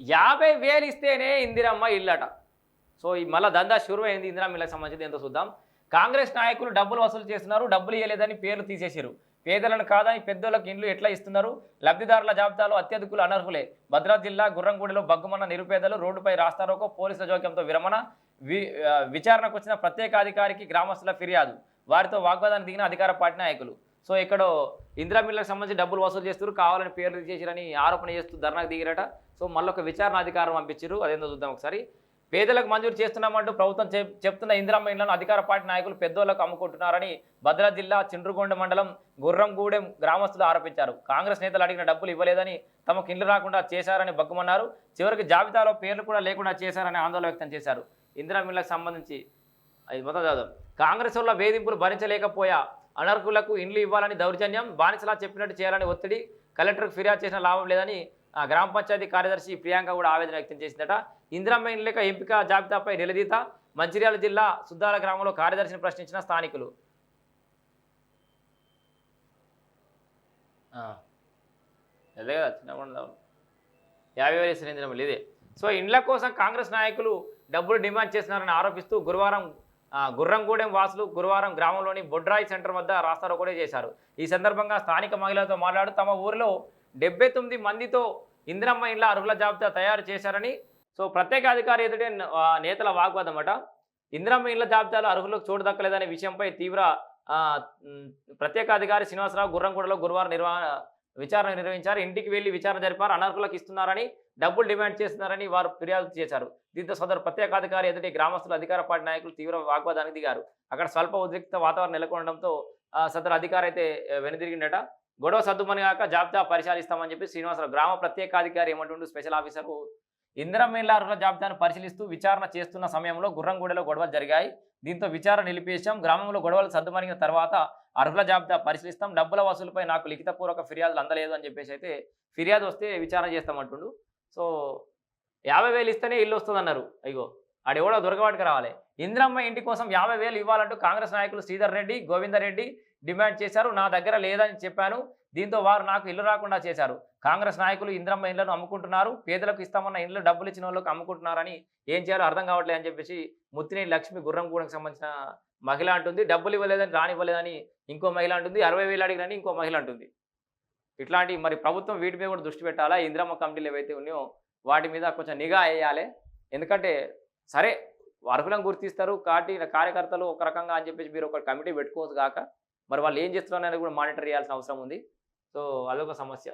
యాభై వేలు ఇస్తేనే ఇందిరమ్మ ఇల్లట. సో ఈ మళ్ళీ దందా షురు అయింది ఇందిరమ్మ ఇళ్ళకి సంబంధించి ఎంతో చూద్దాం. కాంగ్రెస్ నాయకులు డబ్బులు వసూలు చేస్తున్నారు డబ్బులు ఇవ్వలేదని పేర్లు తీసేశారు. పేదలను కాదని పెద్దోళ్ళకి ఇండ్లు ఎట్లా ఇస్తున్నారు? లబ్ధిదారుల జాబితాలో అత్యధికులు అనర్హులే. భద్రాద్రి జిల్లా గుర్రంగూడలో బగ్గుమన్న నిరుపేదలు రోడ్డుపై రాస్తారోకో పోలీసుల జోక్యంతో విరమణ. వి విచారణకు వచ్చిన ప్రత్యేక అధికారికి గ్రామస్తుల ఫిర్యాదు. వారితో వాగ్వాదానికి దిగిన అధికార పార్టీ నాయకులు. సో ఇక్కడ ఇందిరా మిల్లకు సంబంధించి డబ్బులు వసూలు చేస్తారు కావాలని పేర్లు చేసిరని ఆరోపణ చేస్తూ ధర్నాకు దిగిరట. సో మళ్ళీ ఒక విచారణ అధికారం పంపించారు అదేందో చూద్దాం ఒకసారి. పేదలకు మంజూరు చేస్తున్నామంటూ ప్రభుత్వం చెప్- చెప్తున్న ఇందిరా మిల్లను అధికార పార్టీ నాయకులు పెద్దోళ్ళకు అమ్ముకుంటున్నారని భద్రాద్రి జిల్లా చిండ్రుగొండ మండలం గుర్రంగూడెం గ్రామస్తులు ఆరోపించారు. కాంగ్రెస్ నేతలు అడిగిన డబ్బులు ఇవ్వలేదని తమకు ఇల్లు రాకుండా చేశారని బగ్గుమన్నారు. చివరికి జాబితాలో పేర్లు కూడా లేకుండా చేశారని ఆందోళన వ్యక్తం చేశారు. ఇందిరా మిల్లకు సంబంధించి అది మొత్తం కాంగ్రెస్ వల్ల వేధింపులు భరించలేకపోయా అనర్హులకు ఇండ్లు ఇవ్వాలని దౌర్జన్యం బానిసలా చెప్పినట్టు చేయాలని ఒత్తిడి కలెక్టర్కు ఫిర్యాదు చేసిన లాభం లేదని ఆ, గ్రామ పంచాయతీ కార్యదర్శి ప్రియాంక కూడా ఆవేదన వ్యక్తం చేసిందట. ఇందిరమ్మ ఇండ్లక ఎంపిక జాబితాపై నిలదీత మంచిర్యాల జిల్లా సుద్దాల గ్రామంలో కార్యదర్శిని ప్రశ్నించిన స్థానికులు. అదే కదా చిన్నప్పుడు యాభై వేలు ఇస్తున్న ఇందిరమ్మ ఇదే. సో ఇండ్ల కోసం కాంగ్రెస్ నాయకులు డబ్బులు డిమాండ్ చేస్తున్నారని ఆరోపిస్తూ గురువారం గుర్రంగూడెం వాసులు గురువారం గ్రామంలోని బొడ్రాయి సెంటర్ వద్ద రాస్తారో కూడా చేశారు. ఈ సందర్భంగా స్థానిక మహిళలతో మాట్లాడు తమ ఊరిలో డెబ్బై తొమ్మిది మందితో ఇందిరమ్మ ఇండ్ల అర్హుల జాబితా తయారు చేశారని సో ప్రత్యేక అధికారి ఎదుటే నేతల వాగ్వాదం అట ఇందిరమ్మ ఇండ్ల జాబితాలో అర్హులకు చోటు దక్కలేదనే విషయంపై తీవ్ర ప్రత్యేక అధికారి శ్రీనివాసరావు గుర్రంగూడలో గురువారం నిర్వహణ విచారణ నిర్వహించారు. ఇంటికి వెళ్ళి విచారణ జరిపారు. అనర్హులకు ఇస్తున్నారని డబ్బులు డిమాండ్ చేస్తున్నారని వారు ఫిర్యాదు చేశారు. దీంతో సదరు ప్రత్యేకాధికారి ఎదుటి గ్రామస్తులు అధికార పార్టీ నాయకులు తీవ్ర వాగ్వాదానికి దిగారు. అక్కడ స్వల్ప ఉద్రిక్త వాతావరణం నెలకొనడంతో ఆ, సదరు అధికారి అయితే వెనుదిరిగిండట. గొడవ సర్దుమని కాక జాబితా పరిశీలిస్తామని చెప్పి శ్రీనివాసరావు గ్రామ ప్రత్యేకాధికారి ఏమంటుండు? స్పెషల్ ఆఫీసర్కు ఇందిరమ్మ అర్హుల జాబితాను పరిశీలిస్తూ విచారణ చేస్తున్న సమయంలో గుర్రంగూడలో గొడవలు జరిగాయి. దీంతో విచారణ నిలిపేశాం గ్రామంలో గొడవలు సర్దుమణిగిన తర్వాత అర్హుల జాబితా పరిశీలిస్తాం. డబ్బుల వసూలుపై నాకు లిఖితపూర్వక ఫిర్యాదులు అందలేదు అని చెప్పేసి అయితే ఫిర్యాదు వస్తే విచారణ చేస్తామంటుండు సో యాభై వేలు ఇస్తేనే ఇల్లు వస్తుందన్నారు. అయ్యో అయ్యో ఆడెవడో దొరకవాటికి రావాలి. ఇంద్రమ్మ ఇంటి కోసం యాభై వేలు ఇవ్వాలంటూ కాంగ్రెస్ నాయకులు శ్రీధర్ రెడ్డి గోవిందరెడ్డి డిమాండ్ చేశారు. నా దగ్గర లేదని చెప్పాను. దీంతో వారు నాకు ఇల్లు రాకుండా చేశారు. కాంగ్రెస్ నాయకులు ఇంద్రమ్మ ఇళ్ళను అమ్ముకుంటున్నారు పేదలకు ఇస్తామన్న ఇండ్లు డబ్బులు ఇచ్చిన వాళ్ళకి అమ్ముకుంటున్నారని ఏం చేయాలో అర్థం కావట్లేదు అని చెప్పేసి ముత్తినేని లక్ష్మి గుర్రంగూడకు సంబంధించిన మహిళ అంటుంది. డబ్బులు ఇవ్వలేదని రానివ్వలేదని ఇంకో మహిళ అంటుంది. అరవై వేలు అడిగినని ఇంకో మహిళ అంటుంది. ఇట్లాంటి మరి ప్రభుత్వం వీటి మీద కూడా దృష్టి పెట్టాలా? ఇంద్రమ్మ కమిటీలు ఏవైతే ఉన్నాయో వాటి మీద కొంచెం నిఘా వేయాలి. ఎందుకంటే సరే అర్హులను గుర్తిస్తారు కాబట్టి కార్యకర్తలు ఒక రకంగా అని చెప్పేసి మీరు ఒక కమిటీ పెట్టుకోవచ్చు కాక మరి వాళ్ళు ఏం చేస్తున్నారు అనేది కూడా మానిటర్ చేయాల్సిన అవసరం ఉంది. సో అదొక సమస్య.